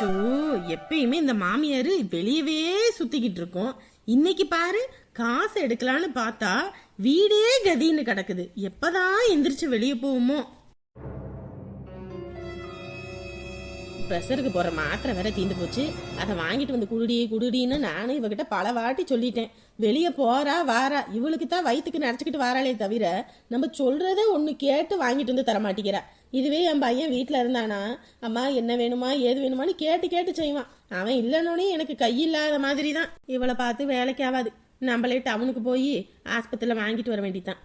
Show எப்பயுமே இந்த மாமியார் வெளியவே சுத்திக்கிட்டு இருக்கோம் இன்னைக்கு பாரு காசு எடுக்கலான்னு பார்த்தா வீடே கதின்னு கிடக்குது. எப்பதான் எந்திரிச்சு வெளியே போவோமோ? ப்ரெஷருக்கு போகிற மாத்திரை வேற தீந்து போச்சு. அதை வாங்கிட்டு வந்து குடுடி குடுடின்னு நானும் இவகிட்ட பல வாட்டி சொல்லிட்டேன். வெளியே போறா வாரா. இவளுக்கு தான் வயிற்றுக்கு நினச்சிக்கிட்டு வாராளே தவிர நம்ம சொல்றதே ஒன்று கேட்டு வாங்கிட்டு வந்து தர மாட்டேங்கிறா. இதுவே என் பையன் வீட்டில் இருந்தானா அம்மா என்ன வேணுமா ஏது வேணுமான்னு கேட்டு கேட்டு செய்வான். அவன் இல்லைனோடனே எனக்கு கையில்லாத மாதிரி தான் இவளை பார்த்து வேலைக்கு ஆகாது நம்மளே டவுனுக்கு போய் ஆஸ்பத்திரியில் வாங்கிட்டு வர வேண்டியதான்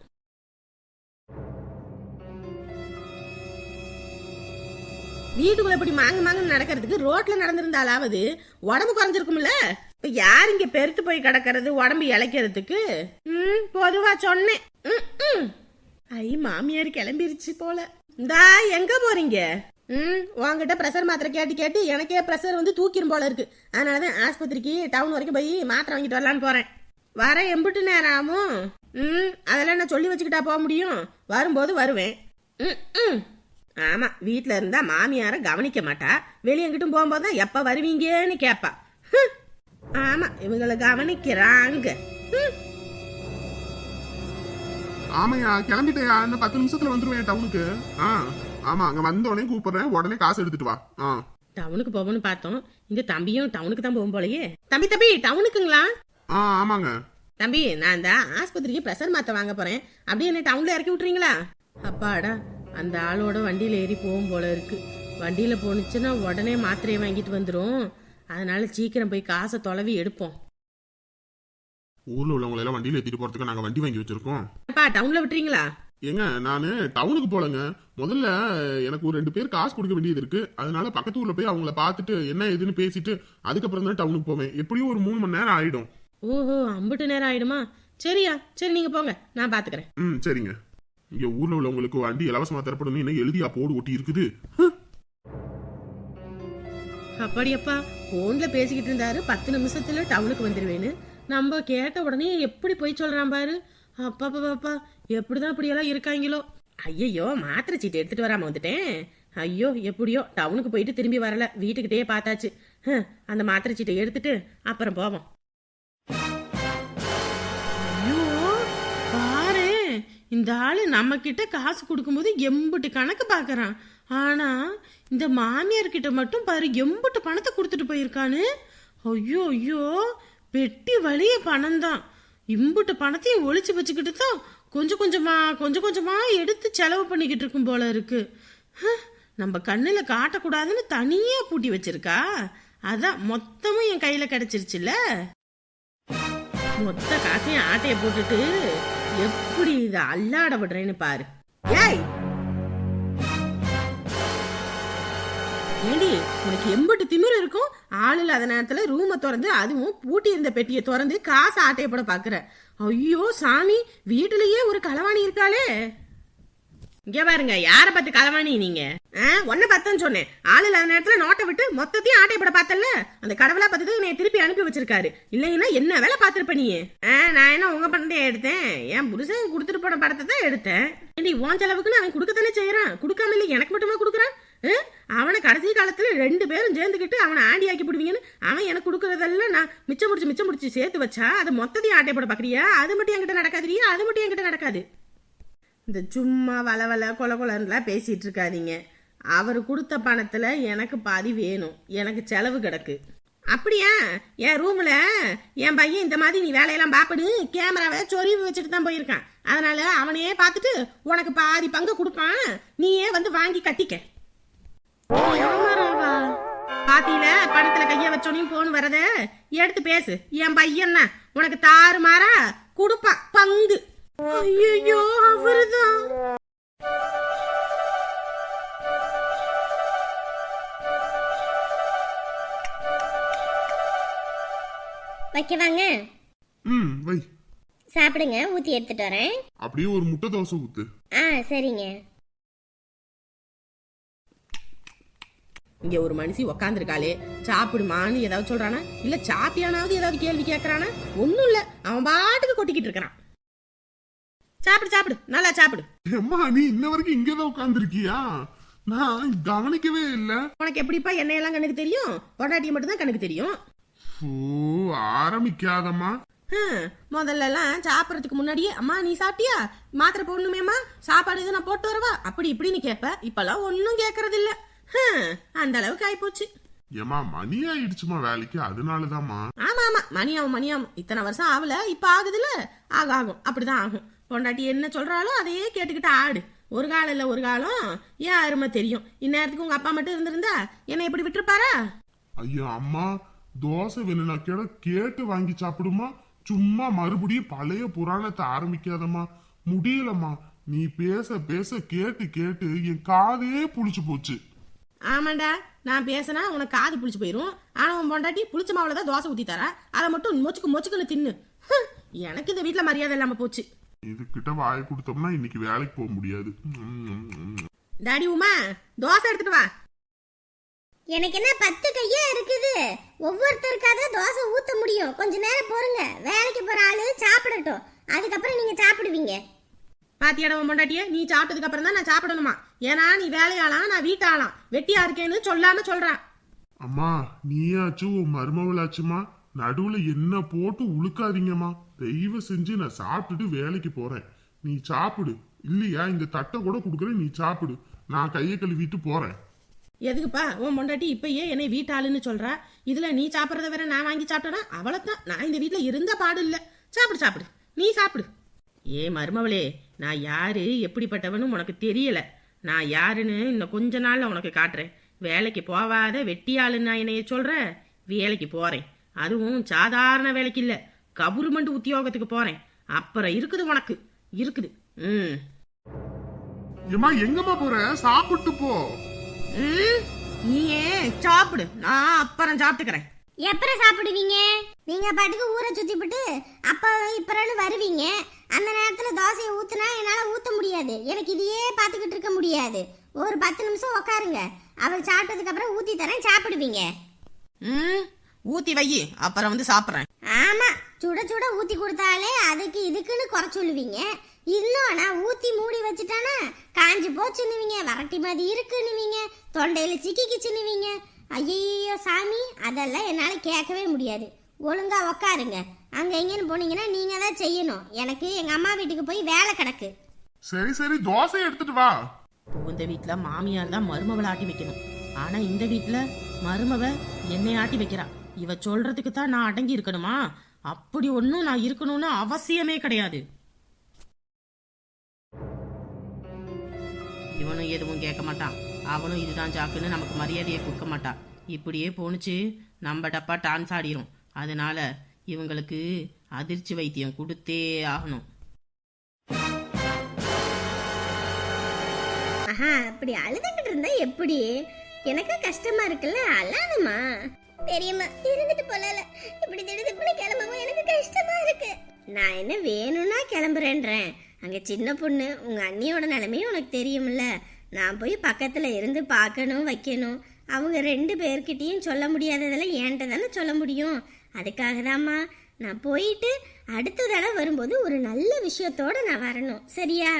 வீட்டுக்குள்ள இப்படி மாங்கு மாங்குன்னு நடக்கிறதுக்கு ரோட்ல நடந்திருந்தாலாவது உடம்பு குறைஞ்சிருக்கும்ல? இப்ப யார் இங்க பெருத்து போய் கிடக்கிறது உடம்பு இளைக்கிறதுக்கு? ம் பொதுவா சொன்னேன். ம், ம். ஐ மாமியார் கிளம்பிருச்சு போல. இந்தா எங்க போறீங்க? ம் உங்ககிட்ட ப்ரெஷர் மாத்திரை கேட்டு கேட்டு எனக்கே ப்ரெஷர் வந்து தூக்கிடும் போல இருக்கு. அதனாலதான் ஆஸ்பத்திரிக்கு டவுன் வரைக்கும் போய் மாத்திரை வாங்கிட்டு வரலான்னு போறேன். வர எம்பிட்டு நேரம் ஆகும் ம் அதெல்லாம் நான் சொல்லி வச்சுக்கிட்டா போக முடியும்? வரும்போது வருவேன். ம் ம். ஆமா வீட்ல இருந்தா மாமியார கவனிக்க மாட்டா. வெளிய எங்கிட்டும் போகும்போது தான் எப்ப வருவீங்கன்னு கேப்பா. ஆமா இவங்கள கவனிக்கிறாங்க. ஆமையா கிளம்பிட்டேயா? இன்னும் பத்து நிமிஷத்துல வந்துருவேன் டவுனுக்கு. ஆ ஆமா அங்க வந்த உடனே கூப்பிடுறேன். உடனே காசு எடுத்துட்டு வா. ஆ. டவுனுக்கு போவோம்னு பார்த்தோம். இந்த தம்பியும் டவுனுக்கு தான் போகும் போலயே. தம்பி தம்பி டவுனுக்குங்களா? ஆ ஆமாங்க. தம்பி நான் இந்த ஆஸ்பத்திரிக்கு ப்ரெஷர் மாத்த வாங்க போறேன். அப்படியே என்ன டவுன்ல இறக்கி விட்டுறீங்களா? அப்பாடா. அந்த ஆளோட வண்டியில ஏறி போகும் போல இருக்கு. வண்டியில போனுச்சுன்னா உடனே மாத்திரையை வாங்கிட்டு வந்துரும். அதனால சீக்கிரம் போய் காசை தொலைவி எடுப்போம். ஊர்ல உள்ளவங்களை எல்லாம் வண்டியில ஏத்திட்டு போறதுக்கு நாங்க வண்டி வாங்கி வச்சிருக்கோம். அப்பா டவுன்ல விட்டுறீங்களா? ஏங்க நானு டவுனுக்கு போலங்க. முதல்ல எனக்கு ஒரு ரெண்டு பேர் காசு கொடுக்க வேண்டியது இருக்கு. அதனால பக்கத்து ஊர்ல போய் அவங்கள பார்த்துட்டு என்ன ஏதுன்னு பேசிட்டு அதுக்கப்புறம் தான் டவுனுக்கு போவேன். எப்படியும் ஒரு மூணு மணி நேரம் ஆயிடும். ஓஹோ அம்புட்டு நேரம் ஆயிடுமா? சரியா சரி நீங்க போங்க. நான் பாத்துக்கிறேன். ம் சரிங்க. இங்க ஊர்ல உள்ளவங்களுக்கு வண்டி இலவசமா தரப்படும் என்ன எழுதியா போடு ஒட்டி இருக்குது அப்படியப்பா போன்ல பேசிக்கிட்டு இருந்தாரு. பத்து நிமிஷத்துல டவுனுக்கு வந்துருவேன்னு. நம்ம கேட்ட உடனே எப்படி போய் சொல்றான் பாரு. அப்பா பாப்பா எப்படிதான் இப்படியெல்லாம் இருக்காங்களோ. ஐயையோ மாத்திரை சீட்டு எடுத்துட்டு வராம வந்துட்டேன். ஐயோ எப்படியோ டவுனுக்கு போயிட்டு திரும்பி வரல. வீட்டுக்கிட்டே பார்த்தாச்சு. அந்த மாத்திரை சீட்டை எடுத்துட்டு அப்புறம் போவோம். இந்த ஆள் நம்மக்கிட்ட காசு கொடுக்கும்போது எம்புட்டு கணக்கு பார்க்குறான். ஆனால் இந்த மாமியார்கிட்ட மட்டும் பாரு எம்புட்டு பணத்தை கொடுத்துட்டு போயிருக்கானு ஐயோ ஐயோ பெட்டி வழிய பணம் தான் இம்புட்டு பணத்தையும் ஒழிச்சு வச்சுக்கிட்டு தான் கொஞ்சம் கொஞ்சமாக கொஞ்சம் கொஞ்சமாக எடுத்து செலவு பண்ணிக்கிட்டு இருக்கும் போல இருக்கு. நம்ம கண்ணில் காட்டக்கூடாதுன்னு தனியாக பூட்டி வச்சிருக்கா? அதான் மொத்தமும் என் கையில் கிடச்சிருச்சுல்ல? மொத்த காசையும் ஆட்டையை போட்டுட்டு எப்படி இத அல்லாட விடுறேன்னு பாரு. ஏய்! ஏண்டி உனக்கு எம்பட்டு திமிர் இருக்கும்? ஆள் இல்லாத நேரத்துல ரூமை திறந்து அதுவும் பூட்டி இருந்த பெட்டியை திறந்து காசு ஆட்டையப்பட பாக்குற. ஐயோ சாமி வீட்டுலயே ஒரு களவாணி இருக்காளே. இங்க பாருங்க யார பார்த்து களவாணி நீங்க? ஒன்ன பார்த்தேன்னு சொன்னேன். ஆள் இல்லாத நேரத்துல நோட்டை விட்டு மொத்தத்தையும் ஆட்டைப்பட பார்த்தல அந்த கடவுளா பார்த்துட்டு என்னை திருப்பி அனுப்பி வச்சிருக்காரு. இல்லைன்னா என்ன வேலை பார்த்துருப்ப நீ? ஆ, நான் என்ன உங்க பணத்தையே எடுத்தேன்? என் புருஷன் கொடுத்துட்டு போன படத்தை தான் எடுத்தேன். ஏண்டி உன் செலவுக்குன்னு அவன் கொடுக்கத்தானே செய்யறான் கொடுக்காம இல்லை எனக்கு மட்டுமா கொடுக்குறான்? அவனை கடைசி காலத்துல ரெண்டு பேரும் சேர்ந்துக்கிட்டு அவனை ஆண்டி ஆக்கி போடுவீங்கன்னு அவன் எனக்கு கொடுக்கறதெல்லாம் நான் மிச்சம் முடிச்சு மிச்சம் முடிச்சு சேர்த்து வச்சா அதை மொத்தத்தையும் ஆட்டைப்பட பாக்குறியா அது மட்டும் என்கிட்ட நடக்காதுரியா அது மட்டும் என்கிட்ட நடக்காது. இந்த சும்மா வளவல கொல கொலன்னுலாம் பேசிகிட்டு இருக்காதீங்க. அவர் கொடுத்த பணத்தில் எனக்கு பாதி வேணும். எனக்கு செலவு கிடக்கு. அப்படியா? என் ரூமில் என் பையன் இந்த மாதிரி நீ வேலையெல்லாம் பார்ப்படு கேமராவை சொருவி வச்சுட்டு தான் போயிருக்கான். அதனால் அவனையே பார்த்துட்டு உனக்கு பாதி பங்கு கொடுப்பான். நீயே வந்து வாங்கி கட்டிக்க. பாத்தியில பணத்துல கைய வச்சோனையும் போன் வரத எடுத்து பேசு. என் பையன் உனக்கு தாறு மாறா கொடுப்பான் பங்கு. ஐயோ அவருதான் வைக்கவாங்க. ம் வை. சாப்பிடுங்க ஊற்றி எடுத்துட்டு வரேன். அப்படியே ஒரு முட்டை தோசை ஊத்து. ஆ சரிங்க. இங்க ஒரு மனுஷி உக்காந்துருக்காளே. சாப்பிடுமான்னு ஏதாவது சொல்றானா? இல்ல சாப்பியானாவது ஏதாவது கேள்வி கேக்குறானா? ஒண்ணும் இல்ல. அவன் பாட்டுக்கு கொட்டிக்கிட்டு இருக்கிறான். சாப்பிடு சாப்பிடு. நல்லா சாப்பிடு. அம்மா நீ இன்ன வரைக்கும் இங்கதான் உட்காந்துருக்கியா நான் கவனிக்கவே இல்ல. உனக்கு எப்படிப்பா என்னையெல்லாம் கண்ணுக்கு தெரியும்? பொண்டாட்டியை மட்டும்தான் கண்ணுக்கு தெரியும். ஓ ஆரம்பிக்காதம்மா. முதல்ல எல்லாம் சாப்பிடறதுக்கு முன்னாடியே அம்மா நீ சாப்பிட்டியா? மாத்திரை போடணுமேம்மா? சாப்பாடு எது நான் போட்டு வரவா? அப்படி இப்படின்னு கேட்ப. இப்பெல்லாம் ஒன்னும் கேக்குறது இல்ல அந்த அளவுக்கு ஆயிப்போச்சு. ஏமா மணி ஆயிடுச்சுமா வேலைக்கு. அதனாலதாம்மா. ஆமா ஆமா மணியாவும் மணியாவும் இத்தனை வருஷம் ஆகல. இப்ப ஆகுதுல ஆக ஆகும். அப்படிதான் ஆகும். பொண்டாட்டி என்ன சொல்றாளோ அதையே கேட்டுக்கிட்டு ஆடு. ஒரு காலம் இல்ல ஒரு காலம். ஏன் அருமை தெரியும்? இந்நேரத்துக்கு உங்க அப்பா மட்டும் இருந்திருந்தா என்னை எப்படி விட்டுருப்பாரா? ஐயோ அம்மா தோசை வேணும்னா கேட கேட்டு வாங்கி சாப்பிடுமா? சும்மா மறுபடியும் பழைய புராணத்தை ஆரம்பிக்காதம்மா. முடியலம்மா. நீ பேச பேச கேட்டு கேட்டு என் காதே புளிச்சு போச்சு. ஆமாண்டா நான் பேசினா உனக்கு காது புளிச்சு போயிரும். ஆனா உன் பொண்டாட்டி புளிச்ச மாவுல தான் தோசை ஊத்தி தரா. அதை மட்டும் மொச்சுக்கு மொச்சுக்குன்னு தின்னு. எனக்கு இந்த வீட்ல மரியாதை இல்லாம போச்சு. இதுகிட்ட வாய் கொடுத்தோம்னா இன்னைக்கு வேலைக்கு போக முடியாது. டாடி உமா தோசை எடுத்துட்டு வா. எனக்கு என்ன பத்து கையா இருக்குது? ஒவ்வொருத்தருக்காக தோசை ஊத்த முடியும். கொஞ்ச நேரம் பொறுங்க. வேலைக்கு போற ஆளு சாப்பிடட்டும். அதுக்கப்புறம் நீங்க சாப்பிடுவீங்க. பாத்தியாட உன் பொண்டாட்டிய? நீ சாப்பிட்டதுக்கு அப்புறம் தான் நான் சாப்பிடணுமா? ஏன்னா நீ வேலையாளாம் நான் வீட்டாளாம் வெட்டியா இருக்கேன்னு சொல்லாம சொல்றான் அம்மா நீயாச்சும் உன் மருமவளாச்சுமா நடுவுல என்ன போட்டு உழுக்காதீங்கம்மா. தயவு செஞ்சு நான் சாப்பிட்டுட்டு வேலைக்கு போறேன். நீ சாப்பிடு. இல்லையா இந்த தட்டை கூட கொடுக்குறேன் நீ சாப்பிடு. நான் கையை கழுவிட்டு போறேன். எதுக்குப்பா உன் பொண்டாட்டி இப்பயே என்னை வீட்டாளுன்னு சொல்றா? இதுல நீ சாப்பிட்றத வேற நான் வாங்கி சாப்பிட்டேனா? அவ்வளவுதான் நான் இந்த வீட்டில் இருந்த பாடு இல்லை. சாப்பிடு சாப்பிடு. நீ சாப்பிடு. ஏ மருமவளே நான் யாரு எப்படிப்பட்டவனும் உனக்கு தெரியல. நான் யாருன்னு இன்னும் கொஞ்ச நாள்ல உனக்கு காட்டுறேன். வேலைக்கு போவாத வெட்டியாளுன்னு நான் என்னைய சொல்ற? வேலைக்கு போறேன். அதுவும் சாதாரண வேலைக்கு இல்லை. கவர்மெண்ட் உத்தியோகத்துக்கு போறேன். அப்புறம் இருக்குது உனக்கு. இருக்குது. ம். ஏம்மா எங்கம்மா போற? சாப்பிட்டு போ. நீயே சாப்பிடு. நான் அப்புறம் சாப்பிட்டுக்கிறேன். எப்பறம் சாப்பிடுவீங்க? நீங்க பாட்டுக்கு ஊரை சுத்திவிட்டு அப்ப இப்பறன்னு வருவீங்க. அந்த நேரத்துல தோசையை ஊத்துனா என்னால ஊத்த முடியாது. எனக்கு இதையே பாத்துக்கிட்டு இருக்க முடியாது. ஒரு பத்து நிமிஷம் உட்காருங்க அவர் சாப்பிட்டதுக்கு அப்புறம் ஊத்தி தரேன் சாப்பிடுவீங்க. ம். ஊத்தி வை. அப்புறம் வந்து சாப்பிட்றேன். ஆமா. சுட சுட ஊத்தி கொடுத்தாலே அதுக்கு இதுக்குன்னு குறை சொல்லுவீங்க. இன்னும் நான் ஊத்தி மூடி வச்சுட்டானா காஞ்சு போச்சுன்னுவீங்க வரட்டி மாதிரி இருக்குன்னுவீங்க தொண்டையில சிக்கிக்கிச்சுன்னுவீங்க. ஐயோ சாமி அதெல்லாம் என்னால கேட்கவே முடியாது. ஒழுங்கா உக்காருங்க. அங்க எங்கன்னு போனீங்கன்னா நீங்க தான் செய்யணும். எனக்கு எங்க அம்மா வீட்டுக்கு போய் வேலை கிடக்கு. சரி சரி தோசை எடுத்துட்டு வா. இந்த வீட்ல மாமியார் தான் மருமவளை ஆட்டி வைக்கணும். ஆனா இந்த வீட்ல மருமவ என்னை ஆட்டி வைக்கிறா. இவ சொல்றதுக்கு தான் நான் அடங்கி இருக்கணுமா? அப்படி ஒன்றும் நான் இருக்கணும்னு அவசியமே கிடையாது. இவனும் எதுவும் கேட்க மாட்டான். அவனும் இதுதான் ஜாக்குன்னு நமக்கு மரியாதையை கொடுக்க மாட்டான். இப்படியே போணுச்சு நம்ம டப்பா டான்ஸ் ஆடிரும். அதனால இவங்களுக்கு அதிர்ச்சி வைத்தியம் கொடுத்தே ஆகணும். ஆஹா அப்படி அழுதுகிட்டு இருந்தா எப்படி? எனக்கு கஷ்டமா இருக்குல்ல அழாதமா பெரியம்மா இருந்துட்டு போல இப்படி திடுதிப்புன்னு நான் என்ன வேணும்னா கிளம்புறேன்றேன். அங்கே சின்ன பொண்ணு உங்கள் அண்ணியோட நிலமையும் உனக்கு தெரியும்ல. நான் போய் பக்கத்தில் இருந்து பார்க்கணும் வைக்கணும். அவங்க ரெண்டு பேர்கிட்டையும் சொல்ல முடியாததெல்லாம் என்கிட்ட தானே சொல்ல முடியும். அதுக்காக தாம்மா நான் போயிட்டு அடுத்த தடவை வரும்போது ஒரு நல்ல விஷயத்தோட நான் வரணும். சரியா?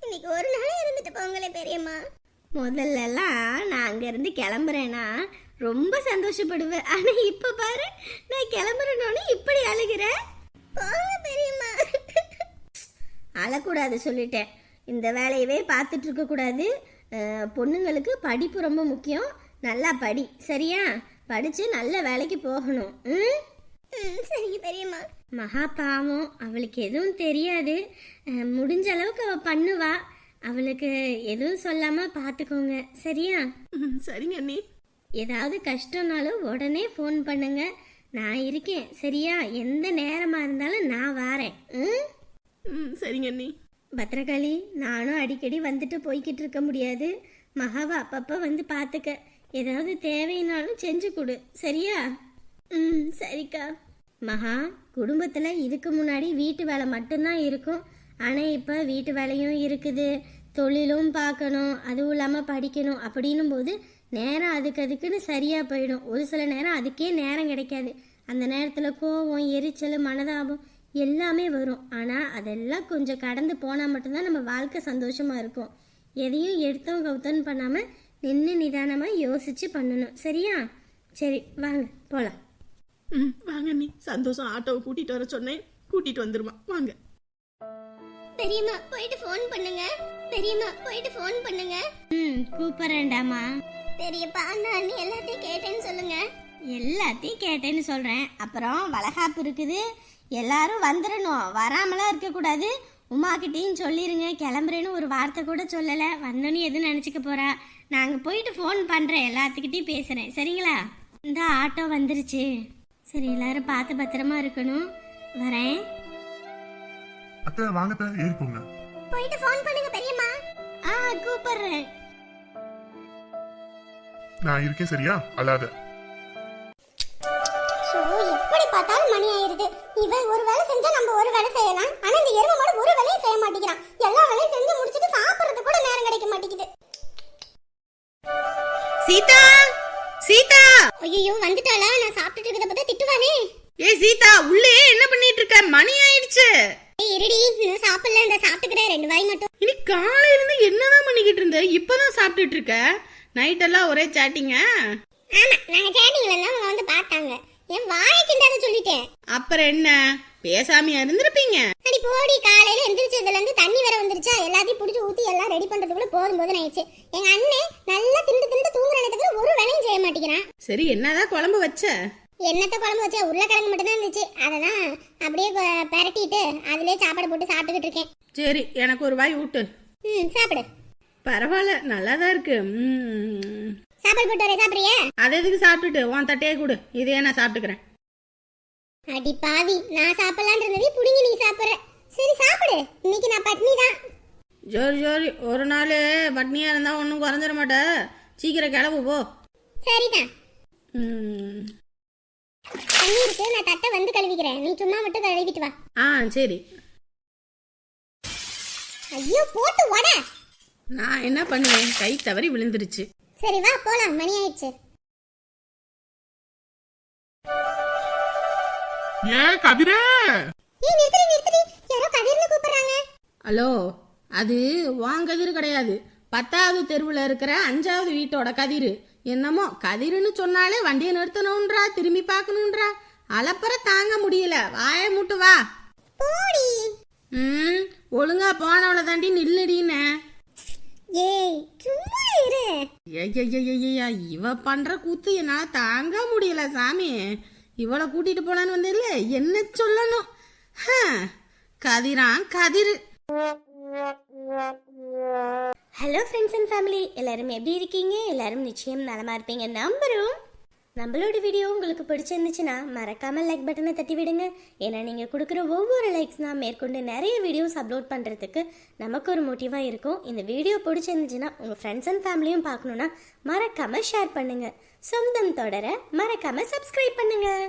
இன்னைக்கு ஒரு நாள் இருந்துட்டு போங்களே பெரியம்மா. முதல்லலாம் நான் அங்கேருந்து கிளம்புறேன்னா ரொம்ப சந்தோஷப்படுவேன். ஆனால் இப்போ பாரு நான் கிளம்புறேனோன்னு இப்படி அழுகிறேன் பெரியம்மா. அழக்கூடாது சொல்லிட்டேன். இந்த வேலையவே பார்த்துட்டு இருக்கக்கூடாது பொண்ணுங்களுக்கு படிப்பு ரொம்ப முக்கியம். நல்லா படி சரியா? படித்து நல்ல வேலைக்கு போகணும். ம்? சரிங்க பெரியம்மா. மகா பாவம் அவளுக்கு எதுவும் தெரியாது. முடிஞ்ச அளவுக்கு அவ பண்ணுவா. அவளுக்கு எதுவும் சொல்லாம பார்த்துக்கோங்க சரியா? சரிங்க அண்ணி. ஏதாவது கஷ்டம்னாலும் உடனே ஃபோன் பண்ணுங்க. நான் இருக்கேன் சரியா? எந்த நேரமா இருந்தாலும் நான் வாரேன் ம்? சரிங்க அண்ணி. பத்திரகாளி நானும் அடிக்கடி வந்துட்டு போய்கிட்டு இருக்க முடியாது. மகாவை அப்பப்போ வந்து பார்த்துக்க ஏதாவது தேவைனாலும் செஞ்சு கொடு சரியா? ம் சரிக்கா. மகா குடும்பத்தில் இதுக்கு முன்னாடி வீட்டு வேலை மட்டும்தான் இருக்கும். ஆனால் இப்போ வீட்டு வேலையும் இருக்குது. தொழிலும் பார்க்கணும். அதுவும் இல்லாமல் படிக்கணும் அப்படின்னும் போது நேரம் அதுக்கு அதுக்குன்னு சரியாக போயிடும். ஒரு சில நேரம் அதுக்கே நேரம் கிடைக்காது. அந்த நேரத்தில் கோவம் எரிச்சல் மனதாபம் எல்லாமே வரும். ஆனால் அதெல்லாம் கொஞ்சம் கடந்து போனால் மட்டும்தான் நம்ம வாழ்க்கை சந்தோஷமாக இருக்கும். எதையும் எடுத்தோம் கவுத்தோன்னு பண்ணாமல் நின்று நிதானமாக யோசித்து பண்ணணும். சரியா? சரி வாங்க போகலாம் ம் வாங்க நீ சந்தோஷம் ஆட்டோவை கூட்டிகிட்டு வர சொன்னேன். கூட்டிகிட்டு வந்துருமா. வாங்க. பெரியம்மா போயிட்டு ஃபோன் பண்ணுங்க. பெரியம்மா போயிட்டு ஃபோன் பண்ணுங்க. ம் கூப்பிடுறேன்டாமா பெரியப்பா நான் எல்லாத்தையும் கேட்டேன்னு சொல்லுங்க. எல்லாத்தையும் கேட்டேன்னு சொல்றேன். அப்புறம் வளகாப்பு இருக்குது. எல்லாரும் வந்துடணும் வராமலாம் இருக்கக்கூடாது. உமாக்கிட்டையும் சொல்லிருங்க. கிளம்புறேன்னு ஒரு வார்த்தை கூட சொல்லலை. வந்தோன்னு எதுவும் நினச்சிக்க போறா? நாங்கள் போயிட்டு ஃபோன் பண்ணுறேன் எல்லாத்துக்கிட்டையும் பேசுகிறேன் சரிங்களா? இந்த ஆட்டோ வந்துருச்சு. சரி எல்லாரும் பார்த்து பத்திரமா இருக்கணும். வரேன். அத்தை வாங்கத்த ஏறிக்கோங்க போயிட்டு ஃபோன் பண்ணுங்க பெரியம்மா. ஆ கூப்பிடுறேன். நான் இருக்கேன் சரியா? அல்லாத ஸோ எப்படி பார்த்தாலும் மணி ஆயிருது. இவன் ஒரு வேலை செஞ்சா நம்ம ஒரு வேலை செய்யலாம். ஆனா இந்த எருமை மாடு ஒரு வேலையும் செய்ய மாட்டேங்கிறான். எல்லா வேலையும் செஞ்சு முடிச்சிட்டு சாப்பிடுறது கூட நேரம் கிடைக்க மாட்டேங்குது. சீதா! சீதா! ஐயோ வந்துட்டாளா? நான் சாப்பிட்டுட்டு இருக்கிறத பார்த்தா திட்டுவானே. ஏய் சீதா உள்ளே என்ன பண்ணிட்டு இருக்க? மணி ஆயிடுச்சு. இருடி நான் சாப்பிடல இந்த சாப்பிட்டுக்கிறேன் ரெண்டு வாய் மட்டும். இனி காலையில இருந்து என்னதான் பண்ணிக்கிட்டு இருந்த? இப்பதான் சாப்பிட்டுட்டு இருக்க? நைட் எல்லாம் ஒரே சாட்டிங்க ஆமா நாங்க சேட்டிங்ல இருந்தா அவங்க வந்து பார்த்தாங்க. என் வாயை கிண்டாத சொல்லிட்டேன். அப்புறம் என்ன? பேசாமையா இருந்திருப்பீங்க? அடி போடி காலையில எந்திரிச்சதுல இருந்து தண்ணி வேற வந்துருச்சா? எல்லாத்தையும் புடிச்சு ஊத்தி எல்லாம் ரெடி பண்றதுக்குள்ள போதும் போதும் ஆயிடுச்சு. எங்க அண்ணன் நல்லா திண்டு திண்டு தூங்குற நேரத்துக்கு ஒரு வேலையும் செய்ய மாட்டேங்கிறான். சரி என்னதான் குழம்பு வச்ச? என்னத்த குழம்பு வச்சா? உருளைக்கிழங்கு மட்டும் தான் இருந்துச்சு. அதை தான் அப்படியே பெரட்டிட்டு அதிலே சாப்பாடு போட்டு சாப்பிட்டுக்கிட்டு இருக்கேன். சரி எனக்கு ஒரு வாய் ஊட்டு. ம் சாப்பிடு. பரவாயில்ல நல்லாதான் இருக்கு. ம். சாப்பாடு போட்டு வரேன் சாப்பிடுறியா? அது எதுக்கு சாப்பிட்டுட்டு? உன் தட்டையே கொடு. இதையே நான் சாப்பிட்டுக்கிறேன். அடி பாவி நான் சாப்பிடலான் இருந்ததே புடிங்கி நீ சாப்பிடுற. சரி சாப்பிடு. இன்னைக்கு நான் பட்னி தான். ஜோரி ஜோரி ஒரு நாள் பட்னியா இருந்தா ஒன்றும் குறைஞ்சிட மாட்ட. சீக்கிரம் கிளம்பு போ. சரிதான். ம். தண்ணி இருக்கு நான் தட்டை வந்து கழுவிக்கிறேன். நீ சும்மா மட்டும் கழுவிட்டு வா. ஆ சரி. ஐயோ போட்டு உட நான் என்ன பண்ணுவேன்? கை தவறி விழுந்துருச்சு. சரி வா போலாம். மணி ஆயிடுச்சு. ஏன் கதிரே! ஏய் நிறுத்துடி நிறுத்துடி. யாரோ கதிர்னு கூப்பிடுறாங்க. ஹலோ அது உன் கதிர் கிடையாது. பத்தாவது தெருவில் இருக்கிற அஞ்சாவது வீட்டோட கதிர். என்னமோ கதிர்னு சொன்னாலே வண்டியை நிறுத்தணுன்றா திரும்பி பார்க்கணுன்றா. அலப்பற தாங்க முடியல. வாய மூட்டு வா. ம் ஒழுங்கா போனவளை தாண்டி நில்லுடின்னு. ஏய் சும்மா இரு. ஐயா இவ பண்ற கூத்து என்னால தாங்க முடியல சாமி. இவளை கூட்டிட்டு போலான்னு வந்தில்ல என்ன சொல்லணும்? ஹ, Kathiran Kathir. Hello friends and family எல்லாரும் எப்படி இருக்கீங்க? எல்லாரும் நிச்சயம் நலமாக இருப்பீங்க. நம்புறோம். நம்மளோட வீடியோ உங்களுக்கு பிடிச்சிருந்துச்சுன்னா மறக்காம லைக் பட்டனை தட்டி விடுங்க. ஏன்னா நீங்கள் கொடுக்குற ஒவ்வொரு லைக்ஸ் நான் மேற்கொண்டு நிறைய வீடியோஸ் அப்லோட் பண்ணுறதுக்கு நமக்கு ஒரு மோட்டிவாக இருக்கும். இந்த வீடியோ பிடிச்சிருந்துச்சுன்னா உங்கள் ஃப்ரெண்ட்ஸ் அண்ட் ஃபேமிலியும் பார்க்கணுன்னா மறக்காம ஷேர் பண்ணுங்கள் சொந்தம் தொடர மறக்காம சப்ஸ்கிரைப் பண்ணுங்கள்